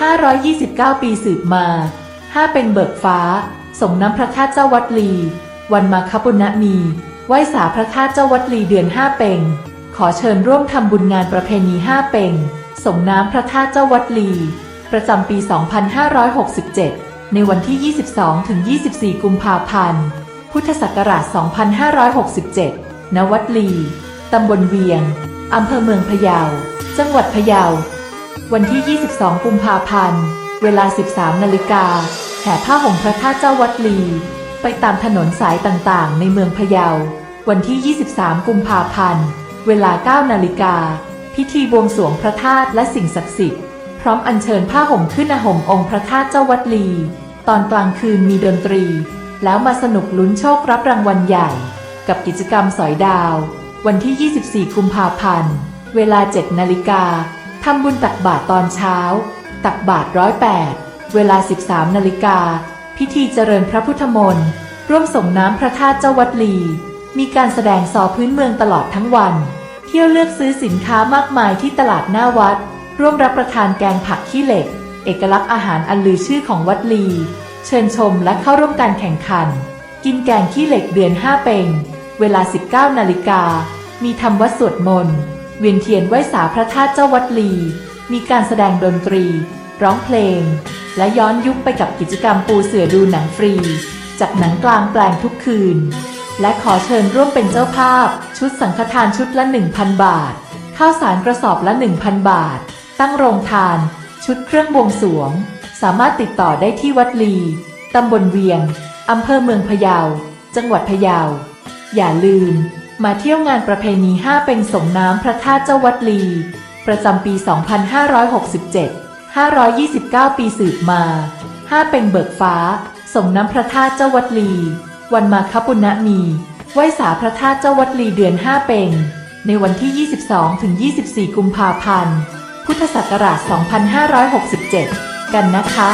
529 ปีสืบมา5เป็นเบิกฟ้า ส่งน้ำพระธาตุเจ้าวัดลี วันมาคปุณณมีไหว้สาพระธาตุเจ้าวัดลีเดือน5เป่ง ขอเชิญร่วมทำบุญงานประเพณี5เป่ง ส่งน้ำพระธาตุเจ้าวัดลี ประจำปี 2567 ในวันที่ 22 ถึง 24 กุมภาพันธ์ พุทธศักราช 2567 ณ วัดลี ตำบลเวียง อำเภอเมืองพะเยา จังหวัดพะเยา วันที่ 22 กุมภาพันธ์ เวลา 13 นาฬิกา แห่ผ้าห่มพระธาตุเจ้าวัดลี ไปตามถนนสายต่างๆ ในเมืองพะเยา วันที่ 23 กุมภาพันธ์ เวลา 9 นาฬิกา พิธีบวงสรวงพระธาตุและสิ่งศักดิ์สิทธิ์ พร้อมอัญเชิญผ้าห่มขึ้นอาห่มองค์พระธาตุเจ้าวัดลี ตอนกลางคืนมีดนตรี แล้วมาสนุกลุ้นโชครับรางวัลใหญ่ กับกิจกรรมสอยดาว วันที่ 24 กุมภาพันธ์ เวลา 7 นาฬิกา ทำบุญตักบาตรตอนเช้า ตักบาตรร้อยแปดเวลา 13นาฬิกา พิธีเจริญพระพุทธมนต์ ร่วมส่งน้ำพระธาตุเจ้าวัดลี มีการแสดงซอพื้นเมืองตลอดทั้งวัน เที่ยวเลือกซื้อสินค้ามากมายที่ตลาดหน้าวัด ร่วมรับประทานแกงผักขี้เหล็ก เอกลักษณ์อาหารอันลือชื่อของวัดลี เชิญชมและเข้าร่วมการแข่งขัน กินแกงขี้เหล็กเดือน5เป่ง เวลา 19นาฬิกา มีทำวัดสวดมนต์ เวียนเทียนไหว้สาพระธาตุเจ้าวัดลี มีการแสดงดนตรี ร้องเพลง และย้อนยุคไปกับกิจกรรมปูเสือดูหนังฟรี จากหนังกลางแปลงทุกคืน และขอเชิญร่วมเป็นเจ้าภาพ ชุดสังฆทานชุดละ 1,000 บาท ข้าวสารกระสอบละ 1,000 บาท ตั้งโรงทาน ชุดเครื่องบวงสรวง สามารถติดต่อได้ที่วัดลีตำบลเวียงอำเภอเมืองพะเยา จังหวัดพะเยา อย่าลืม มาเที่ยวงานประเพณี 5 เป็นสงน้ำพระธาตุเจ้าวัดลี ประจำปี 2567 529 ปีสืบมา 5 เป็นเบิกฟ้า สงน้ำพระธาตุเจ้าวัดลี วันมาคปุณณมีไหว้สาพระธาตุเจ้าวัดลีเดือน 5 เป็น ในวันที่ 22 ถึง 24 กุมภาพันธ์ พุทธศักราช 2567 กันนะคะ